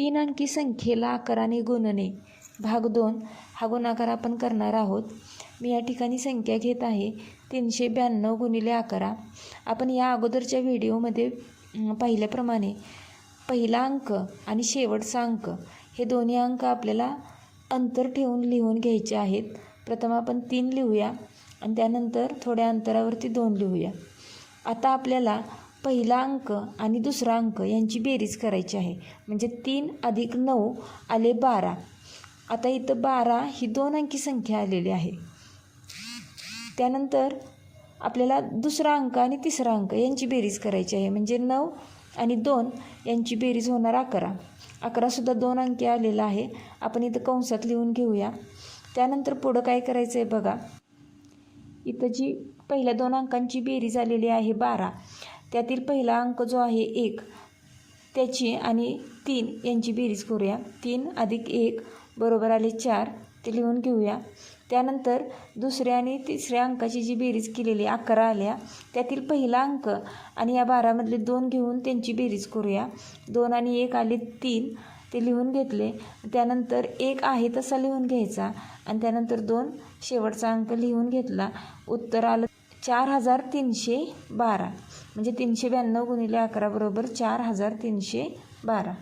तीन अंकी संख्येला अकराने गुणणे भाग दोन हा गुणाकार आपण करणार आहोत. मी या ठिकाणी संख्या घेत आहे. तीनशे ब्याण्णव गुणिले अकरा. आपण या अगोदरच्या व्हिडिओमध्ये पाहिल्याप्रमाणे पहिला अंक आणि शेवटचा अंक हे दोन्ही अंक आपल्याला अंतर ठेवून लिहून घ्यायचे आहेत. प्रथम आपण तीन लिहूया आणि त्यानंतर थोड्या अंतरावरती दोन लिहूया. आता आपल्याला पहिला अंक आणि दुसरा अंक यांची बेरीज करायची आहे. म्हणजे तीन अधिक नऊ आले बारा. आता इथं बारा ही दोन अंकी संख्या आलेली आहे. त्यानंतर आपल्याला दुसरा अंक आणि तिसरा अंक यांची बेरीज करायची आहे. म्हणजे नऊ आणि दोन यांची बेरीज होणार अकरा. अकरासुद्धा दोन अंकी आलेला आहे. आपण इथं कंसात लिहून घेऊया. त्यानंतर पुढं काय करायचं आहे बघा. इथं जी पहिल्या दोन अंकांची बेरीज आलेली आहे बारा. त्यातील पहिला अंक जो आहे एक. त्याची आणि तीन यांची बेरीज करूया. तीन अधिक एक बरोबर आले चार. ते लिहून घेऊया. त्यानंतर दुसऱ्या आणि तिसऱ्या अंकाची जी बेरीज केलेली अकरा आल्या त्यातील पहिला अंक आणि या बारामधले दोन घेऊन त्यांची बेरीज करूया. दोन आणि एक आले तीन. ते लिहून घेतले. त्यानंतर एक आहे तसा लिहून घ्यायचा. आणि त्यानंतर दोन शेवटचा अंक लिहून घेतला. उत्तर आलं चार हजार तीनशे बारा. म्हणजे तीनशे ब्याण्णव गुणिले अकरा बरोबर चार हजार तीनशे बारा.